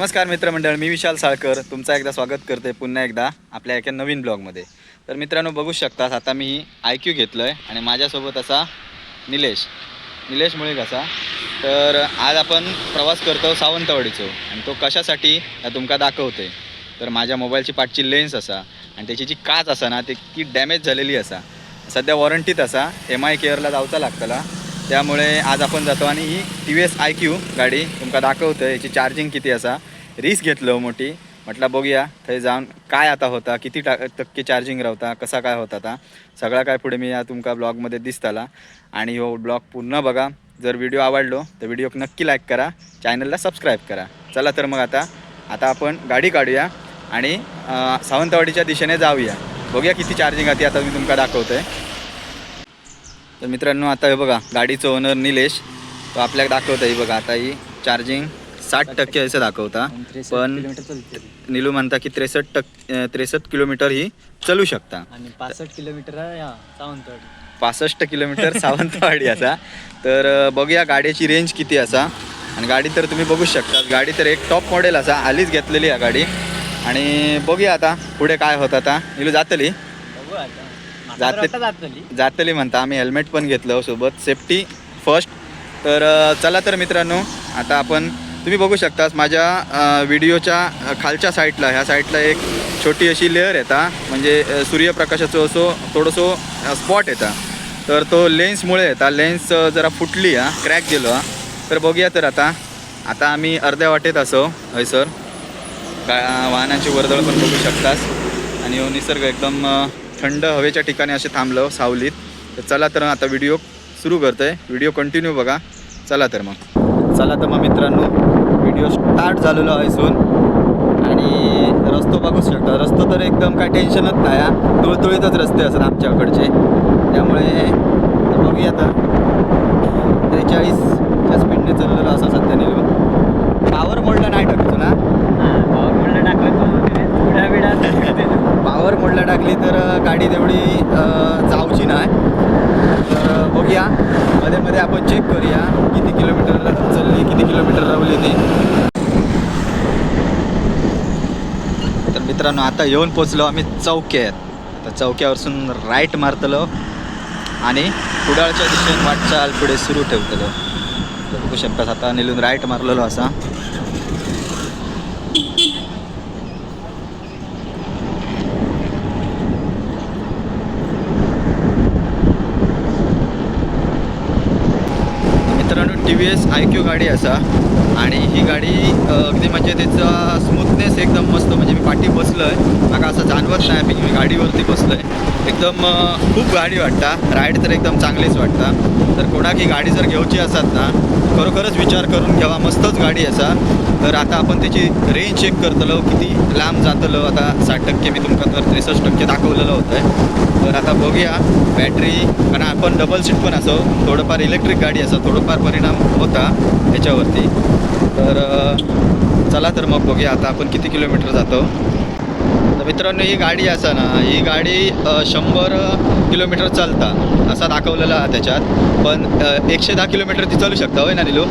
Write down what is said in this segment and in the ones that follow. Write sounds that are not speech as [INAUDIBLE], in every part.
नमस्कार मित्रमंडळ मी विशाल साळकर. तुमचा एकदा स्वागत करते पुन्हा एकदा आपल्या एका नवीन ब्लॉगमध्ये. तर मित्रांनो बघू शकतात आता मी आय क्यू घेतलं आहे आणि माझ्यासोबत असा निलेश. निलेश मुळे कसा तर आज आपण प्रवास करतो सावंतवाडीचो आणि तो कशासाठी तुमका दाखवते तर माझ्या मोबाईलची पाठची लेन्स असा आणि त्याची जी काच असा ना ती ती डॅमेज झालेली असा. सध्या वॉरंटीत असा एम आय केअरला जावचा लागतला. त्यामुळे आज आपण जातो आणि ही T V S I Q गाडी तुमका दाखवतं याची चार्जिंग किती असा रिस्क घेतलं हो मोठी. म्हटलं बघूया थंय जाऊन काय आता होता किती टा टक्के चार्जिंग रावता कसा काय होता आता. सगळा काय पुढे मी या तुमका ब्लॉगमध्ये दिसताला. आणि हो ब्लॉग पूर्ण बघा. जर व्हिडिओ आवडलो तर व्हिडिओ नक्की लाईक करा. चॅनलला सबस्क्राईब करा. चला तर मग आता आता आपण गाडी काढूया आणि सावंतवाडीच्या दिशेने जाऊया. बघूया किती चार्जिंग आहे आता मी तुमका दाखवतोय. तर मित्रांनो आता हे बघा गाडीचं ओनर निलेश. तो आपल्याला दाखवतं आहे बघा आता ही चार्जिंग. साठ टक्के असं दाखवता. पण निलू म्हणता की त्रेसष्ट टक्के त्रेसष्ट किलोमीटर ही चालू शकता. आणि पासष्ट किलोमीटर सावंतवाडी. पासष्ट किलोमीटर सावंतवाडी असा. तर बघूया गाडीची रेंज किती असा. आणि गाडी तर तुम्ही बघू शकता गाडी तर एक टॉप मॉडेल असा. आलीच घेतलेली आहे गाडी. आणि बघूया आता पुढे काय होतं आता. निलू जातली? जातली. जातली म्हणता. आम्ही हेल्मेट पण घेतलं सोबत. सेफ्टी फर्स्ट तर चला तर मित्रांनो आता आपण तुम्ही बघू शकतास माझ्या व्हिडिओच्या खालच्या साईडला ह्या साईडला एक छोटी अशी लेअर येता. म्हणजे सूर्यप्रकाशाचं असो थोडंसं स्पॉट येता. तर तो लेन्समुळे येता. लेन्स जरा फुटली हा क्रॅक गेलो हा. तर बघूया तर आता. आता आम्ही अर्ध्या वाटेत असो. हय सर? का वाहनांची वर्दळ पण बघू शकतास. आणि हो निसर्ग एकदम थंड हवेच्या ठिकाणी असे थांबलं सावलीत. तर चला तर आता व्हिडिओ सुरू करतोय. व्हिडिओ कंटिन्यू बघा. चला तर मग. चला तर मग मित्रांनो. व्हिडिओ स्टार्ट झालेलो आहे सोन आणि रस्तो बघू शकता. रस्तो तर एकदम काय टेन्शनच नाही तुळतुळीतच रस्ते असतात आमच्याकडचे. त्यामुळे बघूया आता. त्रेचाळीसच्या स्पीडने चाललेलं असं सध्या निघून पावर मोडला नाही टाकतो ना? पावर म्हणलं टाकलं तर पावर मोडला टाकली तर गाडी तेवढी जाऊची नाही. तर बघूया. मध्ये मध्ये आपण चेक करूया. किती किलोमीटर चालली किती किलोमीटर रावली ती तर मित्रांनो आता येऊन पोचलो आम्ही चौक्यात आता चौक्यावरसून राईट मारतलो आणि कुडाळच्या दिशेने वाटचाल पुढे सुरू ठेवतलो. बघू शकतात आता निलून राईट मारलेलो असा. मित्रांनो T V S I Q गाडी असा. आणि ही गाडी अगदी म्हणजे त्याचा स्मूथनेस एकदम मस्त म्हणजे मी पाठी बसलो आहे माका असं जाणवत नाही मी मी गाडीवरती बसलो आहे एकदम खूप गाडी वाटता. राईड तर एकदम चांगलीच वाटता. तर कोणाक ही गाडी जर घेवची असतात ना खरोखरच विचार करून घ्यावा. मस्तच गाडी असा तर आता आपण त्याची रेंज चेक करतलो किती लांब जातलो. आता साठ टक्के मी तुमका तर त्रेसष्ट टक्के दाखवलेलं होतं आहे तर आता बघूया बॅटरी कारण आपण डबल सीट पण असो थोडंफार इलेक्ट्रिक गाडी असो थोडंफार परिणाम होता याच्यावरती. तर चला तर मग बघूया आता आपण किती किलोमीटर जातो. तर मित्रांनो ही गाडी असा ना ही गाडी शंभर किलोमीटर चालता असा दाखवलेला आहे त्याच्यात. पण एकशे दहा किलोमीटर ती चालू शकता होय ना निलो?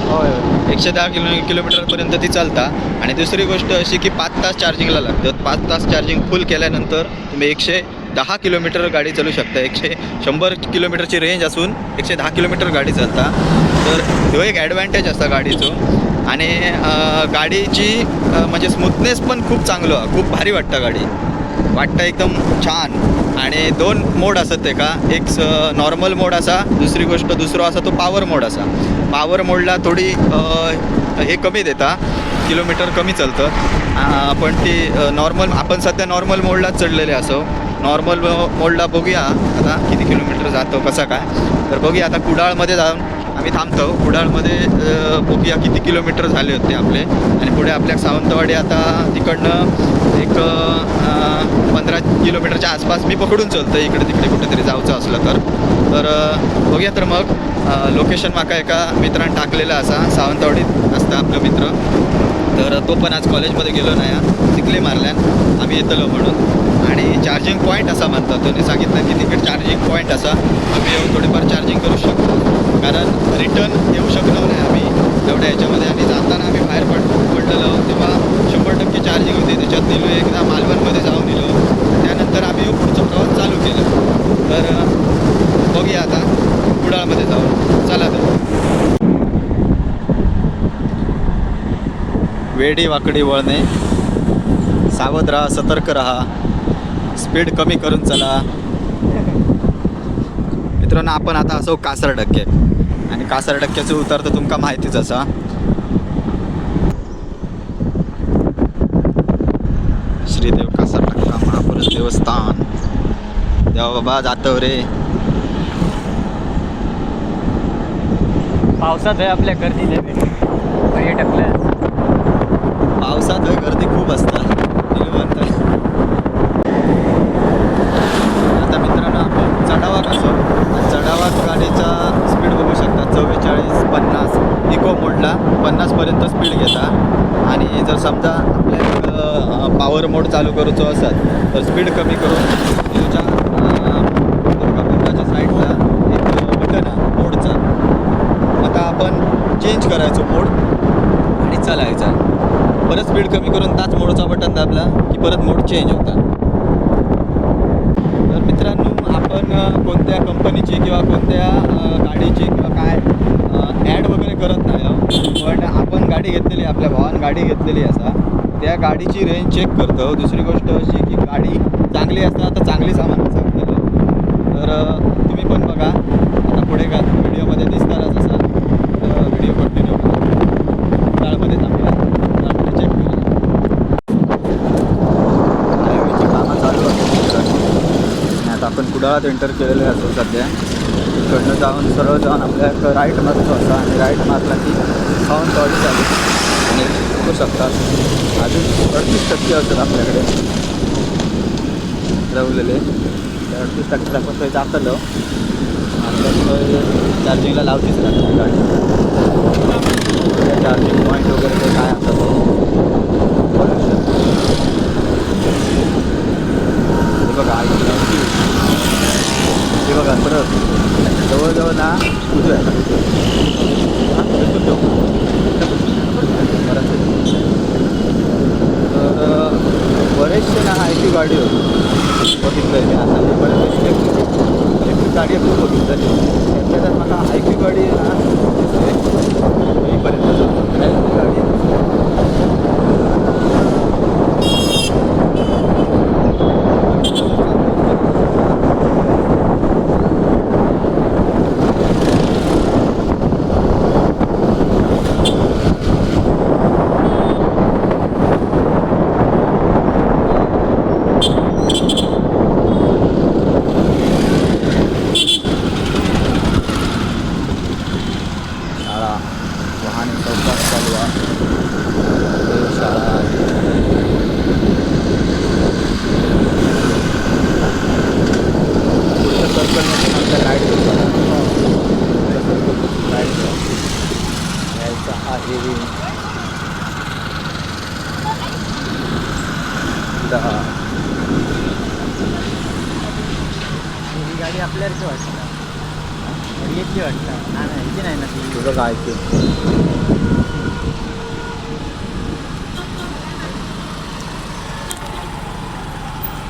एकशे दहा किलो किलोमीटरपर्यंत ती चालता. आणि दुसरी गोष्ट अशी की पाच तास चार्जिंगला लागतं. पाच तास चार्जिंग फुल केल्यानंतर तुम्ही एकशे दहा किलोमीटर गाडी चालू शकता. एकशे शंभर किलोमीटरची रेंज असून एकशे दहा किलोमीटर गाडी चालता. तर ह्यो एक ॲडव्हान्टेज असता गाडीचो. आणि गाडीची म्हणजे स्मूथनेस पण खूप चांगलं खूप भारी वाटतं गाडी. वाटतं एकदम छान. आणि दोन मोड असत ते का एक नॉर्मल मोड असा दुसरी गोष्ट दुसरा असा तो पॉवर मोड असा. पॉवर मोडला थोडी हे कमी देता किलोमीटर कमी चालतं. पण ती नॉर्मल आपण सध्या नॉर्मल मोडलाच चढलेले असो. नॉर्मल मोडला बघूया आता किती किलोमीटर जातो कसा काय. तर बघूया आता कुडाळमध्ये जाऊन आम्ही थांबतो. कुडाळमध्ये बघूया किती किलोमीटर झाले होते आपले? आणि पुढे आपल्या सावंतवाडी आता तिकडनं एक पंधरा किलोमीटरच्या आसपास मी पकडून चलतो इकडे तिकडे कुठेतरी जायचं असलं तर. तर बघूया तर मग लोकेशन माका एका मित्रानं टाकलेलं असा सावंतवाडीत असतं आपलं मित्र. तर तो पण आज कॉलेजमध्ये गेलो नाही तिकले मारल्यान. आम्ही येतलो म्हणून. आणि चार्जिंग पॉईंट असा म्हणतात. त्यांनी सांगितलं की तिकडे चार्जिंग पॉईंट असा. आम्ही येऊन थोडीफार चार्जिंग करू शकतो. कारण रिटर्न येऊ शकलो नाही आम्ही तेवढ्या ह्याच्यामध्ये आणि जाताना आम्ही बाहेर पड पडलेलो तेव्हा शंभर टक्के चार्जिंग होते. त्याच्यात नेलो एकदा मालवणमध्ये जाऊन दिलो त्यानंतर आम्ही ह्यो पुढचा प्रवास चालू केलं. तर बघूया आता. कुडाळमध्ये जाऊन. चला तर. वेडी वाकडी वळणे. सावध राहा सतर्क राहा. स्पीड कमी करून चला. मित्रांनो आपण आता असो कासर डक्के आणि कासर डक्क्याचं उतर तर तुमका माहितीच असा. श्रीदेव कासर डक्का महापुरुष देवस्थान. देवा बाबा जातो रे. पावसात आहे आपल्या गर्दी लय पर्यटकला पावसात होय गर्दी खूप असता निलवंत आता मित्रांनो आपण चढावा कसो आणि चढावात गाडीचा स्पीड बघू शकता चव्वेचाळीस पन्नास इको मोडला पन्नासपर्यंत स्पीड घेता. आणि जर समजा आपल्या पॉवर मोड चालू करूचो असत तर स्पीड कमी करून तुमच्या दुर्गापूरच्या साईडला एक बटन आहे मोडचा आता आपण चेंज करायचो मोड आणि चालायचा. परत स्पीड कमी करून ताच मोडचा बटन दाबला की परत मोड चेंज होता. तर मित्रांनो आपण कोणत्या कंपनीची किंवा कोणत्या गाडीची किंवा काय ॲड वगैरे करत नाही. पण आपण गाडी घेतलेली आपल्या भावान गाडी घेतलेली असा. त्या गाडीची रेंज चेक करतो. दुसरी गोष्ट अशी की गाडी चांगली असता तर चांगली सामान सांगतलं तर तुम्ही पण बघा. आता पुढे का व्हिडिओमध्ये दिसणारच असा व्हिडिओ कंटिन्यू काळमध्ये थांबूया चेक कामं चालू आता आपण कुडाळात एंटर केलेले असतो सध्या. इकडनं जाऊन सरळ जाऊन आपल्या राईट मारतो असा आणि राईट मारला की खाऊन टॉली चालू आणि बघू शकतात अजून अडतीस टक्के असतात आपल्याकडे. रवलेले. त्या अडतीस टक्के आपण काही जातलो आपल्या चार्जिंगला लावतीच लागते गाडी. चार्जिंग पॉईंट वगैरे ते काय असतं बघू बघा आई हे बघा परत जवळजवळ ना उजव्या. हा, बिलकुल तर अ, बरेचसे ना आय टी गाडी होती बघितलं मी. आता मी बरेच इलेक्ट्रिक इलेक्ट्रिक गाडी खूप बघितलं त्यातल्या त्यात मला आय टी गाडी ना दिसते. येईपर्यंत जातो. electric गाडी आहे. शाळा वाहने चौकात चालू आहे शाळा आहे. पुढच्या सर्कलमध्ये आपल्या राईट राईट यायचा आहे दहा ही गाडी आपल्याची वाटतं याची वाटतं. ना नाही ह्याची नाही ना ती. तुझं काय ते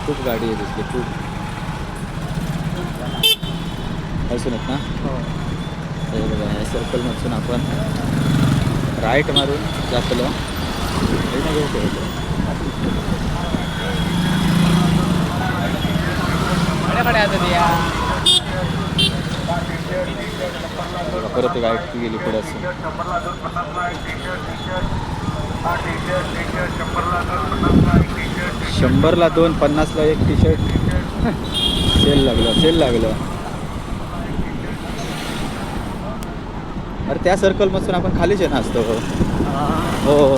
खूप गाडी आहे दिसते खूप. असून आहेत ना? हो. हे बघा या सर्कलमधून आपण राईट मारून जातलो. हे नाही घेऊ शकतो माझ्याकडे आता ते परत एक गाईड गेली पुढे असं. शंभरला दोन पन्नासला एक टी शर्ट सेल लागलं सेल लागलं. अरे त्या सर्कलमधून आपण खालीच आहे ना असतो. हो. हो, हो.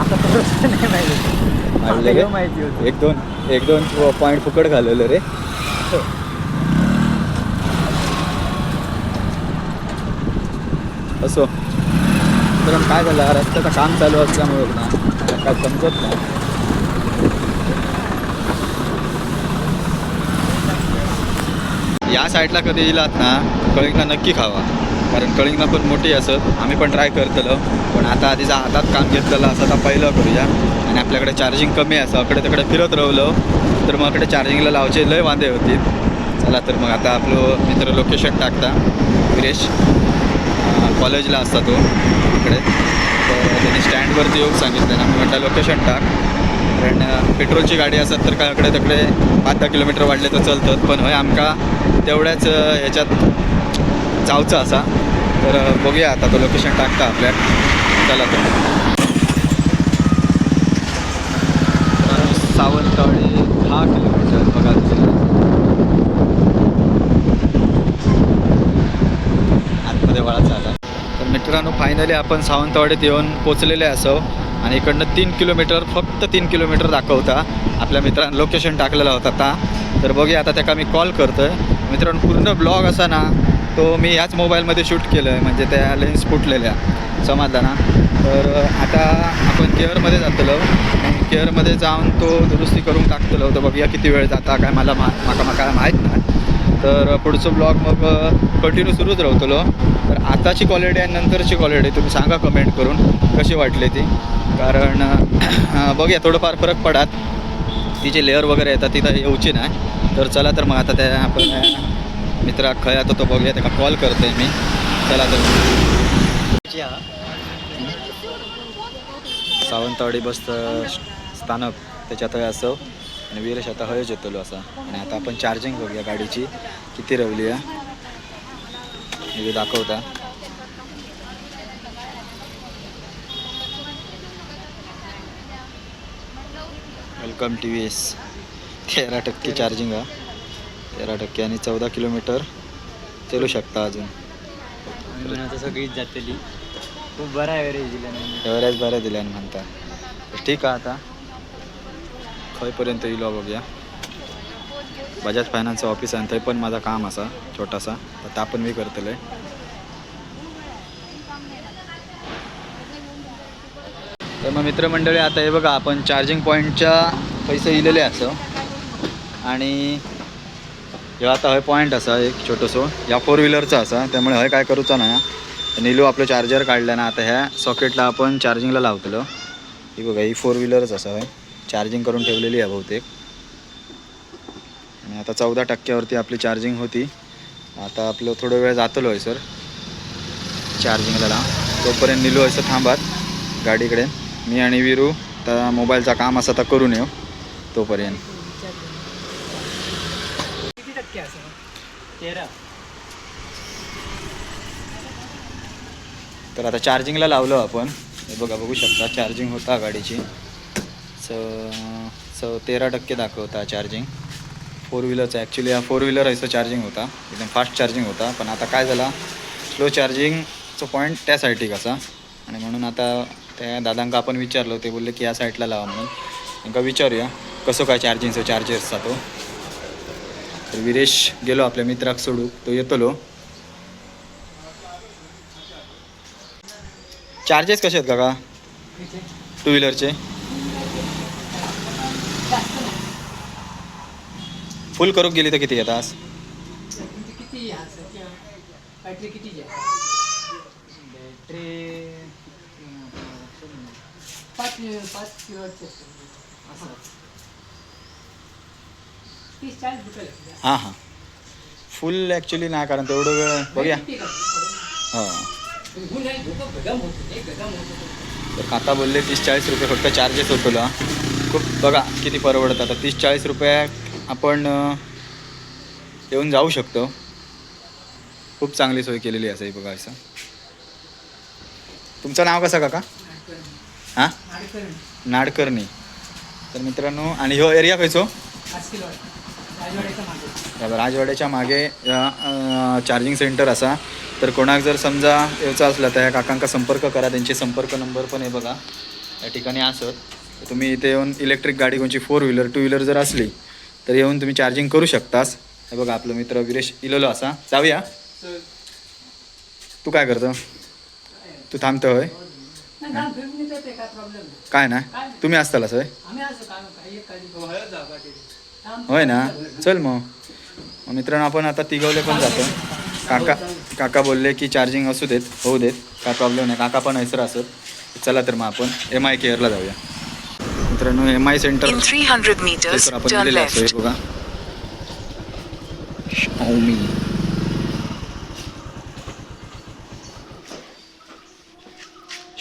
आता नाही माहिती आता रे. माहिती एक दोन एक दोन पॉईंट फुकट घालवलं रे. असो. तर काय झालं? रस्त्याचं काम चालू असल्यामुळे ना काय समजत नाही. या साईडला कधी येलात ना कळीकला नक्की खावा. कारण कळिंगना पण मोठी असत आम्ही पण ट्राय करतलो. पण आता आधीचा हातात काम घेतलेलं असं आता पहिलं करूया. आणि आपल्याकडे चार्जिंग कमी असं अकडे तिकडे फिरत राहिलो. तर मग अकडे चार्जिंगला लावचे लय वांदे होती चला तर मग आता आपलं मित्र लोकेशन टाकता. विरेश. कॉलेजला असता तो इकडे. तर त्यांनी स्टँडवरती येऊन सांगितलं ना. मी म्हटलं लोकेशन टाक. कारण पेट्रोलची गाडी असत तर काय इकडे तिकडे पाच दहा किलोमीटर वाढले तर चलतात पण होय आमका तेवढ्याच ह्याच्यात जावचं असा. तर बघूया आता तो लोकेशन टाकता आपल्या. चला तर. सावंतवाडी दहा किलोमीटर बघा आतमध्ये वळा झाला तर मित्रांनो फायनली आपण सावंतवाडीत येऊन पोचलेले असो आणि इकडनं तीन किलोमीटर फक्त तीन किलोमीटर दाखवता. आपल्या मित्रांनी लोकेशन टाकलेला होता आता. तर बघूया आता त्याका मी कॉल करतोय. मित्रांनो पूर्ण ब्लॉग असा ना तो मी ह्याच मोबाईलमध्ये शूट केलं आहे म्हणजे त्या लेन्स फुटलेल्या समाधाना. तर आता आपण केअरमध्ये जातलो आणि केअरमध्ये जाऊन तो दुरुस्ती करून टाकतलो तर बघूया किती वेळ जाता काय मला मा माका माका माहीत नाही. तर पुढचं ब्लॉग मग कंटिन्यू सुरूच राहतलो. तर आताची क्वालिटी आणि नंतरची क्वालिटी तुम्ही सांगा कमेंट करून कशी वाटली ती? कारण बघूया थोडंफार फरक पडात. तिचे लेअर वगैरे येतात तिथं येऊची नाही. तर चला तर मग आता त्या आपण मित्रा खय आता तो बघूया त्याला कॉल करतोय मी. चला तर. सावंतवाडी बस स्थानक त्याच्यात हय असं आणि वीरेश आता हयच येतलो असा. आणि आता आपण चार्जिंग बघूया गाडीची. किती रवली आहे. दाखवता. वेलकम टी व्ही एस तेरा टक्के चार्जिंग हा. तेरा टक्के आणि चौदा किलोमीटर चलू शकता अजून. आता सगळीच जातली. खूप बरा आहे रे जिल्हा नाही एवढ्याच बऱ्या दिल्यानं म्हणता. तर ठीक आहे आता. खंयपर्यंत येलो बघूया. बजाज फायनान्सचं ऑफिस आहे थंय पण माझा काम असा छोटासा. तर ता पण मी करतले तर मग मित्रमंडळी आता हे बघा आपण चार्जिंग पॉईंटच्या पैसे इलेले असं. आणि ह्यो आता हय पॉईंट असा एक छोटंसो या फोर व्हीलरचा असा त्यामुळे हय काय करूचा नाही निलू आपलं चार्जर काढलं ना आता ह्या सॉकेटला आपण चार्जिंगला लावतलो. ही बघा ही फोर व्हीलरच असं आहे चार्जिंग करून ठेवलेली आहे बहुतेक. आणि आता चौदा टक्क्यावरती आपली चार्जिंग होती. आता आपलं थोडं वेळ जातलो आहे सर चार्जिंगला लाव. तोपर्यंत निलू असं थांबात गाडीकडे. मी आणि विरू तर मोबाईलचा काम असं तर करून येऊ हो. तोपर्यंत. किती टक्के असं तेरा. तर आता चार्जिंगला लावलो आपण. हे बघा बघू शकता चार्जिंग होता गाडीची. स स तेरा टक्के दाखवता चार्जिंग. फोर व्हीलरचा ॲक्च्युली हा फोर व्हीलर असं चार्जिंग होता. एकदम फास्ट चार्जिंग होता. पण आता काय झाला? स्लो चार्जिंगचं पॉईंट त्या साईडीक असा आणि म्हणून आता त्या दादांका आपण विचारलो ते बोलले की या साईडला लावा म्हणून. त्यांना विचारूया कसं काय चार्जिंगचं चार्जर्सचा तो. तर विरेश गेलो आपल्या मित्राक सोडू तो येतलो. चार्जेस कसे आहेत काका? टू व्हीलरचे फुल करूक गेली तर किती घेतास? बॅटरी किती पाच पाच तीस चाळीस रुपये लागतील. हां हां. फुल ॲक्च्युली नाही कारण तेवढं वेळ बघूया. किती? हां. ऊन आहे, धुकं गरम होतं, ते गरम होतं. तर काका बोलले तीस चाळीस रुपये फक्त चार्जेस होतो खूप बघा किती परवडतं. आता तीस चाळीस रुपये आपण अं, येऊन जाऊ शकतो. खूप चांगली सोय केलेली आहे बघा असं. तुमचं नाव कसं काका? हां? नाडकर्णी. तर मित्रांनो आणि ह्यो एरिया खयचो? पाच किलो आहे. राजवाड्याच्या मागे. या राजवाड्याच्या मागे चार्जिंग सेंटर असा. तर कोणाक जर समजा येवचा असला तर ह्या काकांका संपर्क करा. त्यांचे संपर्क नंबर पण आहे बघा. या ठिकाणी असत तुम्ही इथे येऊन इलेक्ट्रिक गाडी कोणची फोर व्हीलर टू व्हीलर जर असली तर येऊन तुम्ही चार्जिंग करू शकतास. हे बघा आपलं मित्र विरेश इलेलो असा. जाऊया. तू काय करतो? तू थांबतो होय? काय ना? तुम्ही असतालास होय? होय ना? चल मग. मित्रांनो आपण आता तिघवले पण जातो. काका काका बोलले की चार्जिंग असू देत होऊ देत. काय प्रॉब्लेम नाही. काका पण हैसर असत चला तर मग आपण एम आय केअरला जाऊया. मित्रांनो M I centre In 300 meters, आपण दिलेलं असं left. हे बघा. Xiaomi.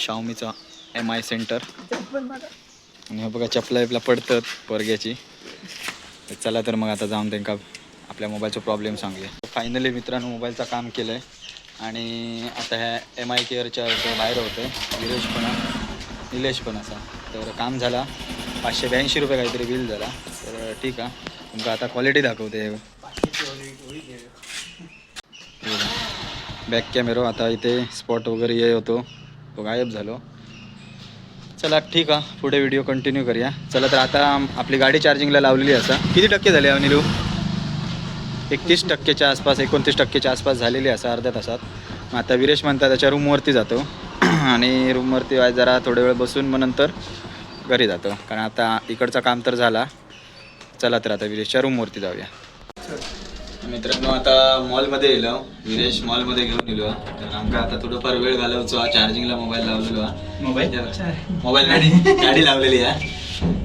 शाओमीचा एम आय सेंटर आणि हे बघा चपला बिपला पडतात पोरग्याची. तर चला तर मग आता जाऊन त्यांना आपल्या मोबाईलचा प्रॉब्लेम सांगले फायनली मित्रांनो मोबाईलचं काम केलं आहे आणि आता ह्या एम आय केअरच्या बाहेर होते. निलेश पण निलेश पण असा. तर काम झाला. पाचशे ब्याऐंशी रुपये काहीतरी बिल झाला. तर ठीक आहे. तुमका आता क्वालिटी दाखवते. बॅक कॅमेरो आता इथे स्पॉट वगैरे ये होतो. तो गायब झालो. चला ठीक आहे. पुढे व्हिडिओ कंटिन्यू करूया. चला तर आता आपली गाडी चार्जिंगला लावलेली असा किती टक्के झाले अनिलू? एकतीस टक्केच्या आसपास एकोणतीस टक्केच्या आसपास झालेली असा अर्ध्या तासात. मग आता विरेश म्हणता त्याच्या रूमवरती जातो. [CLEARS THROAT] आणि रूमवरती जरा थोडे वेळ बसून मग नंतर घरी जातो. कारण आता इकडचं काम तर झाला. चला तर आता विरेशच्या रूमवरती जाऊया. मित्रांनो आता मॉलमध्ये येलो. विरेश मॉलमध्ये घेऊन येलो. तर आमका आता थोडंफार वेळ घालवचो. चार्जिंगला मोबाईल लावलेलो मोबाईल? मोबाईल गाडी गाडी लावलेली आहे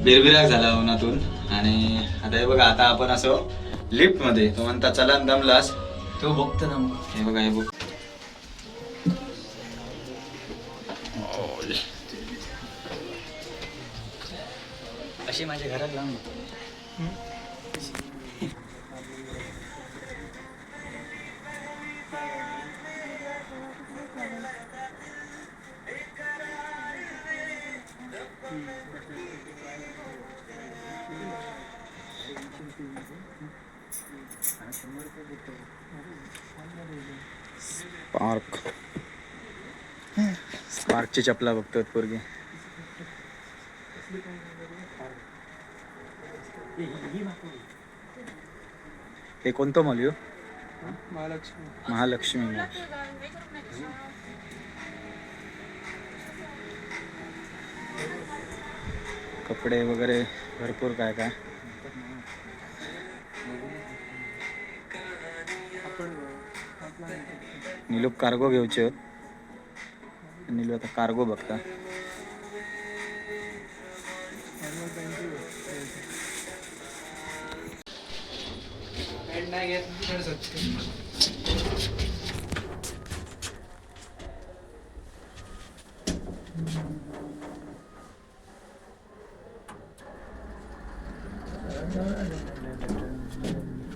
बिरबिराक झाला उन्हातून. आणि आता हे बघा आता आपण असं लिफ्टमध्ये तो म्हणता चला दमलास. तो बघतो ना हे बघा हे बघ. अशी माझ्या घरात लावून स्पार्क स्पार्कची चपला बघतात पोरगी. हे कोणतं मॉल येऊ महालक्ष्मी मॉल कपडे वगैरे भरपूर काय काय? निलू कार्गो घेवचे होत निलू आता कार्गो बघता.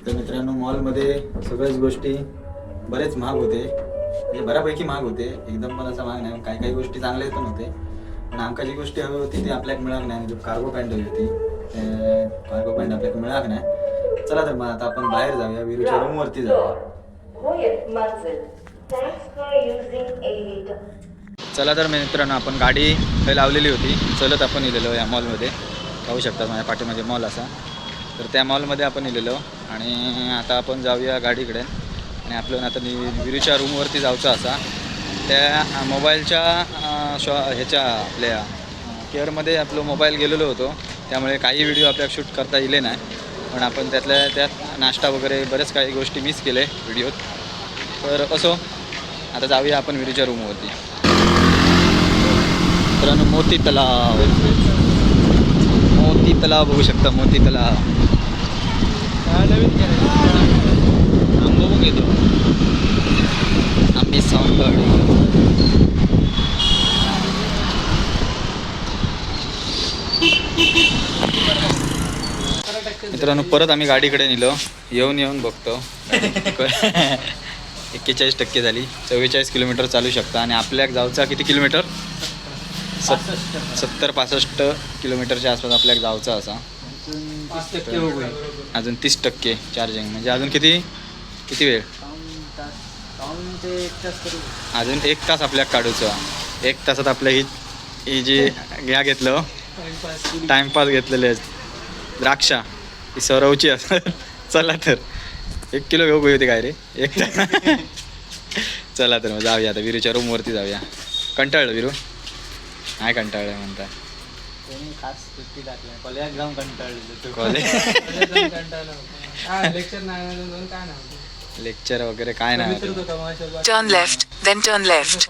तर मित्रांनो मॉलमध्ये सगळ्याच गोष्टी बरेच महाग होते. म्हणजे बऱ्यापैकी महाग होते. एकदम पण असं महाग नाही. काही काही गोष्टी चांगल्या पण होते. पण आमका जी गोष्टी हवी होती ती आपल्याक मिळाक नाही. म्हणजे कार्गो पॅन्ट हवी होती. कार्गो पॅन्ट आपल्याक मिळाक नाही. चला तर मग आता आपण बाहेर जाऊया. विरूच्या रूमवरती जाऊया. Aviator. चला तर मित्रांनो आपण गाडी काही लावलेली होती. चलत आपण इलेलो या मॉलमध्ये पाहू शकता माझ्या पाठीमध्ये मॉल असा. तर त्या मॉलमध्ये आपण इलेलो. आणि आता आपण जाऊया गाडीकडे. आणि आपलं आता नि विरूच्या रूमवरती जाऊचं असा. त्या मोबाईलच्या शॉ ह्याच्या आपल्या केअरमध्ये आपलं मोबाईल गेलेलो होतो. त्यामुळे काही व्हिडिओ आपल्याला शूट करता येले नाही. पण आपण त्यातल्या त्यात नाश्ता वगैरे बरेच काही गोष्टी मिस केले व्हिडिओत तर असो आता जाऊया आपण विरूच्या रूमवरती मित्रांनो मोती तलाव मोती तलाव बघू शकता मोती तलाव आंबो बघ येतो आंबे सावंतवाडी मित्रांनो परत आम्ही गाडीकडे नेलो. येऊन येऊन बघतो. [LAUGHS] एक्केचाळीस टक्के झाली. चव्वेचाळीस किलोमीटर चालू शकता आणि आपल्या जाऊचा किती किलोमीटर? सत सत्तर पासष्ट किलोमीटरच्या आसपास आपल्याला जायचं असा. तीस टक्के हो अजून तीस टक्के चार्जिंग म्हणजे अजून किती? किती वेळ? ते एक तास अजून एक तास आपल्या काढूचं. एक तासात आपलं ही ही जी घ्या घेतलं हो. टाइमपास घेतलेले आहेत. द्राक्षा. ही सौरवची असतात [LAUGHS] चला तर. एक किलो घेऊ होती काय रे? एक [LAUGHS] चला तर मग जाऊया आता. विरूच्या रूमवरती जाऊया. कंटाळलं विरू? नाही कंटाळलं म्हणता कोणी खास सुट्टी कॉलेज जाऊन कंटाळले कॉलेज लेक्चर नाही काय नाही लेक्चर वगैरे काय नाही Turn left, then turn left.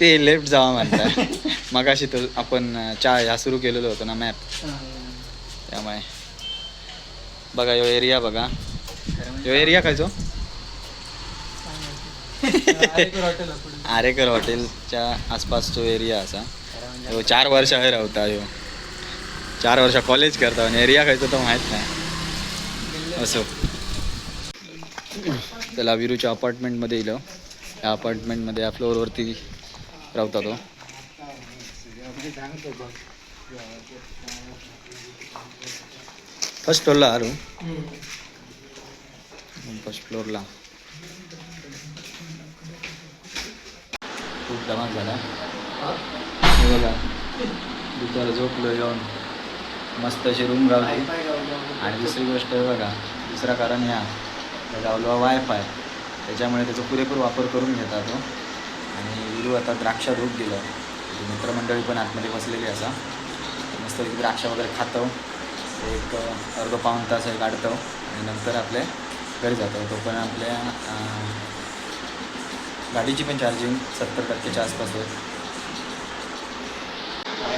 ते लेफ्ट जावा म्हणतात. मगाशी तो आपण अं, चा ह्या सुरू केलेलो होतो ना मॅप त्यामुळे. बघा यो एरिया बघा. यो एरिया खायचो आरेकर हॉटेलच्या आसपासचो एरिया असा. हो चार वर्ष हे रावता ह्यो चार वर्ष कॉलेज करता आणि एरिया खायचं तर माहीत नाही. असो. त्याला विरूच्या अपार्टमेंटमध्ये येलो हो. या अपार्टमेंटमध्ये या फ्लोअरवरती राहता तो हो. फर्स्ट फ्लोअरला आलो. फर्स्ट फ्लोअरला खूप धमाक झाला. बघा. दुपार झोपलो येऊन मस्त अशी रूम गावली. आणि दुसरी गोष्ट बघा दुसरा कारण ह्या गावलो वायफाय त्याच्यामुळे त्याचा पुरेपूर वापर करून घेता तो हो. आणि विरू आता द्राक्षा धूप दिलं. मित्रमंडळी पण आतमध्ये बसलेली असा. मस्त द्राक्ष वगैरे खातो. एक अर्ध पाऊण तास हे काढतो. आणि नंतर आपल्या घरी जातो. तो पण आपल्या गाडीची पण चार्जिंग सत्तर टक्केच्या आसपास होईल.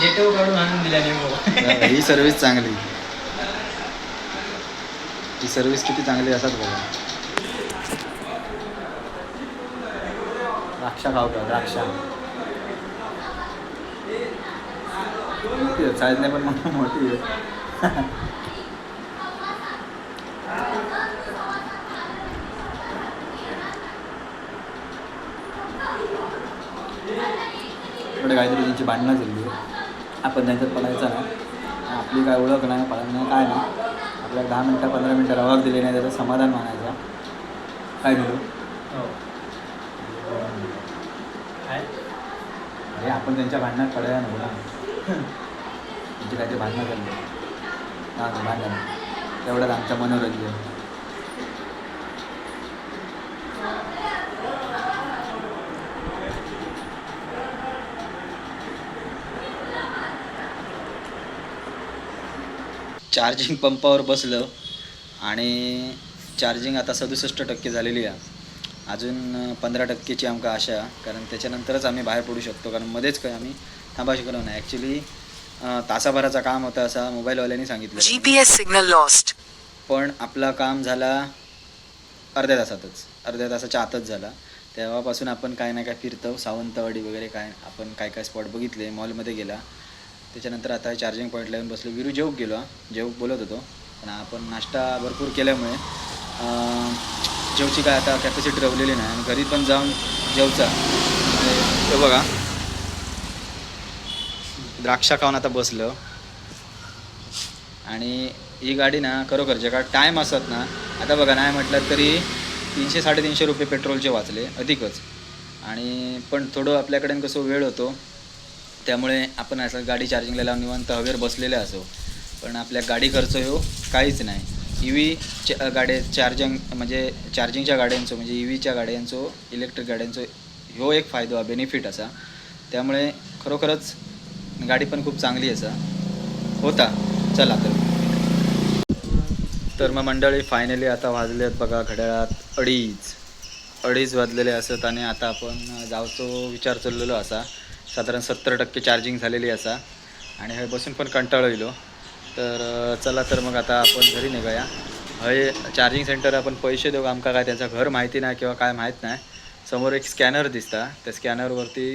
डेटो [LAUGHS] काढून आणून दिला नेमो ही [LAUGHS] सर्विस चांगली. ही सर्विस किती चांगली असतात बघा. द्राक्षा खावतो द्राक्षा. साईज नाही पण मग मोठी आहे. [LAUGHS] थोडे काहीतरी त्यांची भांडणं झाली. आपण त्यांच्यात पडायचं ना आपली काय ओळख नाही पळत नाही काय नाही. आपल्याला दहा मिनटं पंधरा मिनटं रवाक दिली नाही त्याचं समाधान मानायचं. काय दिलं अरे आपण त्यांच्या भांडणात पडायला नको ना. [LAUGHS] त्यांची काहीतरी भांडणं करली हा भांडण. तेवढंच आमचं मनोरंजन. चार्जिंग पंपावर बसलं आणि चार्जिंग आता सदुसष्ट टक्के झालेली आहे. अजून पंधरा टक्केची आमका आशा आहे. कारण त्याच्यानंतरच आम्ही बाहेर पडू शकतो. कारण मध्येच काय आम्ही थांबा शकलो नाही. ॲक्च्युली तासाभराचा काम होता असा मोबाईलवाल्यांनी सांगितलं. GPS signal lost. पण आपलं काम झाला अर्ध्या तासातच. अर्ध्या तासाच्या आतच झाला. तेव्हापासून आपण काय ना काय फिरतो. सावंतवाडी वगैरे काय आपण काय काय स्पॉट बघितले मॉलमध्ये गेला. त्याच्यानंतर आता चार्जिंग पॉईंटला येऊन बसलो. विरू जेवूक गेलो हा. जेवूक बोलत होतो. पण आपण नाश्ता भरपूर केल्यामुळे जेवची काय आता कॅपॅसिटी रवलेली नाही. आणि घरी पण जाऊन जेवचा. हे बघा. द्राक्षा खाऊन आता बसलं. आणि ही गाडी ना खरोखर जे का टाईम असत ना आता बघा नाही म्हटलं तरी तीनशे साडेतीनशे रुपये पेट्रोलचे वाचले अधिकच. आणि पण थोडं आपल्याकडे कसं वेळ होतो त्यामुळे आपण असं गाडी चार्जिंगला लावून निवांत हवेवर बसलेले असो. पण आपल्या गाडी खर्च हो काहीच नाही. ई व्ही गाडी गाड्या चार्जिंग म्हणजे चार्जिंगच्या गाड्यांचो म्हणजे ई व्हीच्या गाड्यांचो इलेक्ट्रिक गाड्यांचो ह्यो एक फायदो हा बेनिफिट असा. त्यामुळे खरोखरच गाडी पण खूप चांगली असा. होता. चला तर. तर मग मंडळी फायनली आता वाजले आहेत बघा घड्याळात अडीच. अडीच वाजलेले असत आणि आता आपण जावचो विचार चाललेलो असा. साधारण सत्तर टक्के चार्जिंग झालेली असा. आणि हे बसून पण कंटाळो येलो तर चला तर मग आता आपण घरी निघूया. हय चार्जिंग सेंटर आपण पैसे देऊ आमका? काय त्यांचं घर माहिती नाही किंवा काय माहीत नाही. समोर एक स्कॅनर दिसता. त्या स्कॅनरवरती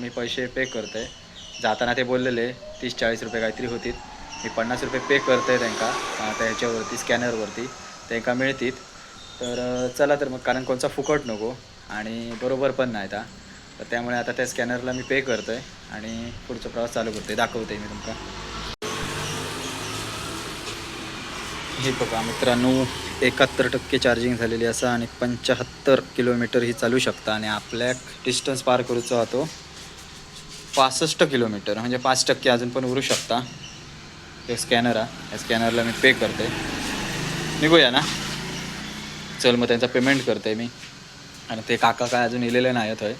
मी पैसे पे करते जाताना ते बोललेले तीस चाळीस रुपये काहीतरी होतील. मी पन्नास रुपये पे करते त्यांका. त्या ह्याच्यावरती स्कॅनरवरती त्यांका मिळतील. तर चला तर मग कारण कोणचा फुकट नको. आणि बरोबर पण नाही ता तर त्यामुळे आता त्या स्कॅनरला मी पे करतो आहे आणि पुढचा प्रवास चालू करतो आहे दाखवते मी तुमका हे बघा मित्रांनो एकाहत्तर टक्के चार्जिंग झालेली असा आणि पंच्याहत्तर किलोमीटर ही चालू शकता आणि आपल्या डिस्टन्स पार करूचा होतो तो पासष्ट किलोमीटर म्हणजे पाच टक्के अजून पण उरू शकता. हे स्कॅनर आहे या स्कॅनरला मी पे करते निघूया ना? चल मग त्यांचा पेमेंट करते मी. आणि ते काका काय अजून इलेले नाही आहेत होय.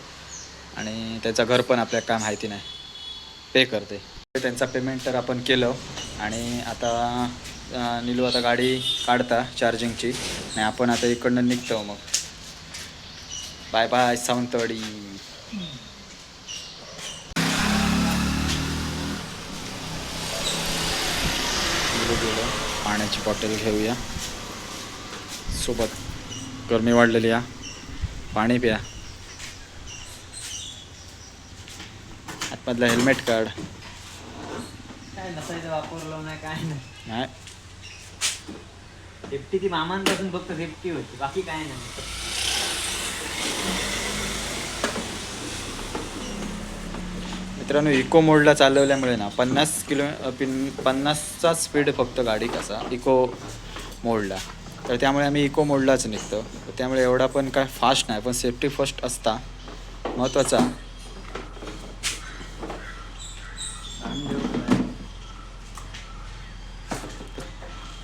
आणि त्याचं घर पण आपल्याला काय माहिती नाही. पे करते. त्यांचा पेमेंट तर आपण केलं आणि आता निलू आता गाडी काढता चार्जिंगची आणि आपण आता इकडनं निघतो मग. Bye bye Sawantwadi. पाण्याची बॉटल घेऊया. सोबत गरमी वाढलेली या पाणी प्या. आतमधलं हेल्मेट काढ काय नसायचं वापरलं नाही काय नाही. नाही. सेफ्टी ती मामांपासून फक्त सेफ्टी होती बाकी काय नाही. मित्रांनो इको मोडला चालवल्यामुळे ना पन्नास किलो पिन पन्नासचा स्पीड फक्त गाडी कसा इको मोडला तर त्यामुळे आम्ही इको मोडलाच निघतो. त्यामुळे एवढा पण काय फास्ट नाही पण सेफ्टी फर्स्ट असता महत्त्वाचा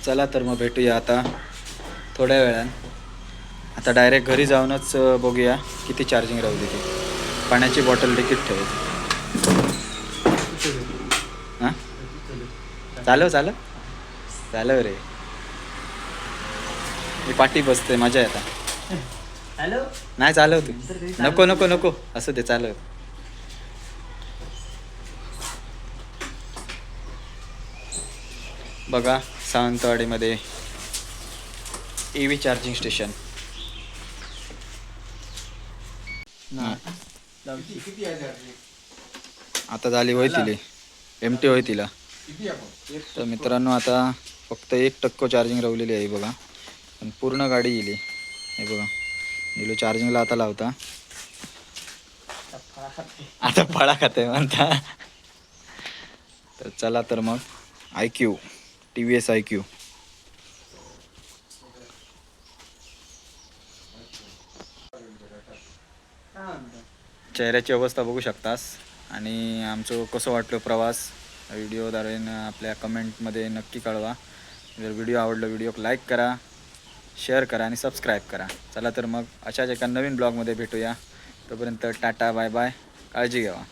चला तर मग भेटूया आता थोड्या वेळान. आता डायरेक्ट घरी जाऊनच बघूया किती चार्जिंग राहू ती. पाण्याची बॉटल देखील ठेवायची हां? चालव चालव. चालव रे. मी पाठी बसते मजा येता. हॅलो? नाही चालव तू. नको नको नको. असं ते चालव. बघा. सावंतवाडीमध्ये ई व्ही चार्जिंग स्टेशन आता झाली होय तिली. एम टी होय तिला. तर मित्रांनो आता फक्त एक टक्को चार्जिंग राहिलेली आहे बघा. पण पूर्ण गाडी येईल हे बघा. निलो चार्जिंगला आता लावता. आता फळा खाते म्हणता. तर चला तर मग. I Q T V S I Q चेहऱ्याची अवस्था बघू शकतास. आणि आमचं कसं वाटलं प्रवास? व्हिडिओद्वारे आपल्या कमेंटमध्ये नक्की कळवा. जर व्हिडिओ आवडला व्हिडिओ लाईक करा शेअर करा आणि सबस्क्राईब करा. चला तर मग अशाच एका नवीन ब्लॉगमध्ये भेटूया. तोपर्यंत टाटा बाय बाय. काळजी घ्यावा.